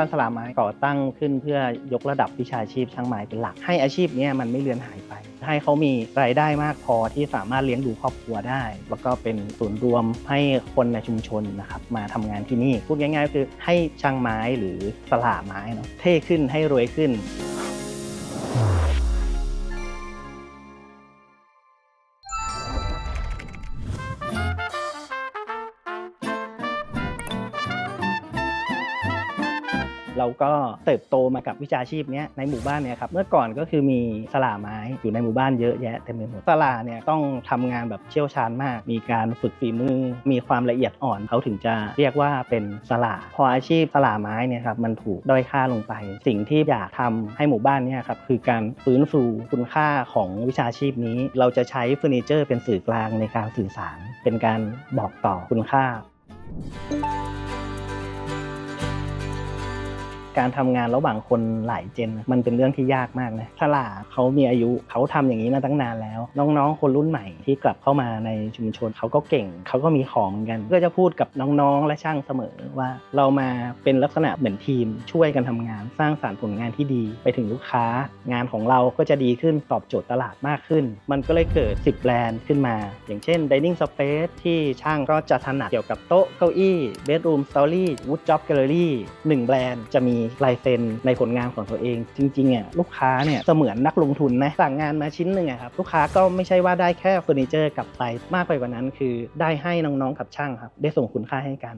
บ้านสลามไม้ก่อตั้งขึ้นเพื่อยกระดับวิชาชีพช่างไม้เป็นหลัก ให้อาชีพนี้มันไม่เลือนหายไป ให้เขามีรายได้มากพอที่สามารถเลี้ยงดูครอบครัวได้ แล้วก็เป็นศูนย์รวมให้คนในชุมชนนะครับมาทำงานที่นี่พูดง่ายๆก็คือให้ช่างไม้หรือสลาไม้เนาะเท่ขึ้นให้รวยขึ้น เราก็เติบโตมากับวิชาชีพนี้ในหมู่บ้านเนี่ยครับเมื่อก่อนก็คือมีสลาไม้อยู่ในหมู่บ้านเยอะแยะเต็มไปหมดสลาเนี่ยต้องทำงานแบบเชี่ยวชาญมาก มีการฝึกฝีมือ มีความละเอียดอ่อนเขาถึงจะเรียกว่าเป็นสลาพออาชีพสลาไม้เนี่ยครับมันถูกด้อยค่าลงไป สิ่งที่อยากทำให้หมู่บ้านเนี่ยครับคือการฟื้นฟูคุณค่าของวิชาชีพนี้ เราจะใช้เฟอร์นิเจอร์เป็นสื่อกลางในการสื่อสาร เป็นการบอกต่อคุณค่า การทำงานระหว่างคนหลายเจน มันเป็นเรื่องที่ยากมากนะสลาเขามีอายุเขาทำอย่างนี้มาตั้งนานแล้ว น้องๆ คนรุ่นใหม่ที่กลับเข้ามาในชุมชนเขาก็เก่งเขาก็มีของเหมือนกัน ก็จะพูดกับน้องๆและช่างเสมอว่าเรามาเป็นลักษณะเหมือนทีม ช่วยกันทำงานสร้างสารรค์ผลงานที่ดี ไปถึงลูกค้า งานของเราก็จะดีขึ้นตอบโจทย์ตลาดมากขึ้น มันก็เลยเกิด 10แบรนด์ขึ้นมา อย่างเช่น Dining Space ที่ช่างก็จะถนัดเกี่ยวกับโต๊ะเก้าอี้ Bedroom Story Wood Job Gallery หนึ่งแบรนด์จะมีลายเซ็นในผลงานของตัวเอง จริงๆอะลูกค้าเนี่ยเสมือนนักลงทุนนะสั่งงานมาชิ้นหนึ่งอะครับลูกค้าก็ไม่ใช่ว่าได้แค่เฟอร์นิเจอร์กลับไปมากไปกว่านั้น คือได้ให้น้องๆกับช่างครับได้ส่งคุณค่าให้กัน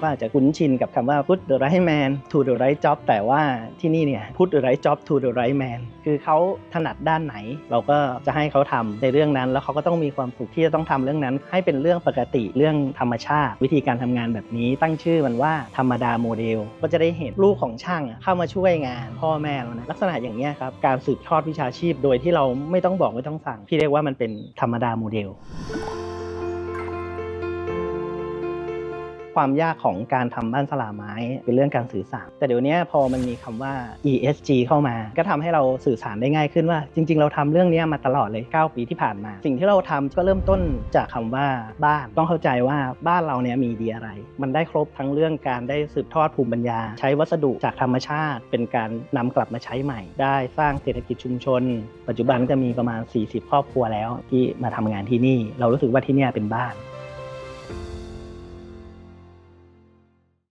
ก็อาจจะคุ้นชินกับคำว่า put the right man to the right job แต่ว่าที่นี่เนี่ย put the right job to the right man คือเขาถนัดด้านไหน เราก็จะให้เขาทำในเรื่องนั้น แล้วเขาก็ต้องมีความสุขที่จะต้องทำเรื่องนั้น ให้เป็นเรื่องปกติเรื่องธรรมชาติ วิธีการทำงานแบบนี้ตั้งชื่อมันว่าธรรมดาโมเดล ก็จะได้เห็นลูกของช่างเข้ามาช่วยงานพ่อแม่เรานะลักษณะอย่างนี้ครับการสืบทอดวิชาชีพโดยที่เราไม่ต้องบอกไม่ต้องสั่งพี่เรียกว่ามันเป็นธรรมดาโมเดล ความยากของการทำบ้านสลาไม้เป็นเรื่องการสื่อสาร แต่เดี๋ยวนี้พอมันมีคำว่า ESG เข้ามา ก็ทำให้เราสื่อสารได้ง่ายขึ้นว่า จริง ๆ เราทำเรื่องนี้มาตลอดเลย 9 ปีที่ผ่านมา สิ่งที่เราทำก็เริ่มต้นจากคำว่าบ้านต้องเข้าใจว่าบ้านเราเนี่ยมีดีอะไร มันได้ครบทั้งเรื่องการได้สืบทอดภูมิปัญญา ใช้วัสดุจากธรรมชาติ เป็นการนำกลับมาใช้ใหม่ ได้สร้างเศรษฐกิจชุมชน ปัจจุบันจะมีประมาณ 40 ครอบครัวแล้ว ที่มาทำงานที่นี่ เรารู้สึกว่าที่นี่เป็นบ้าน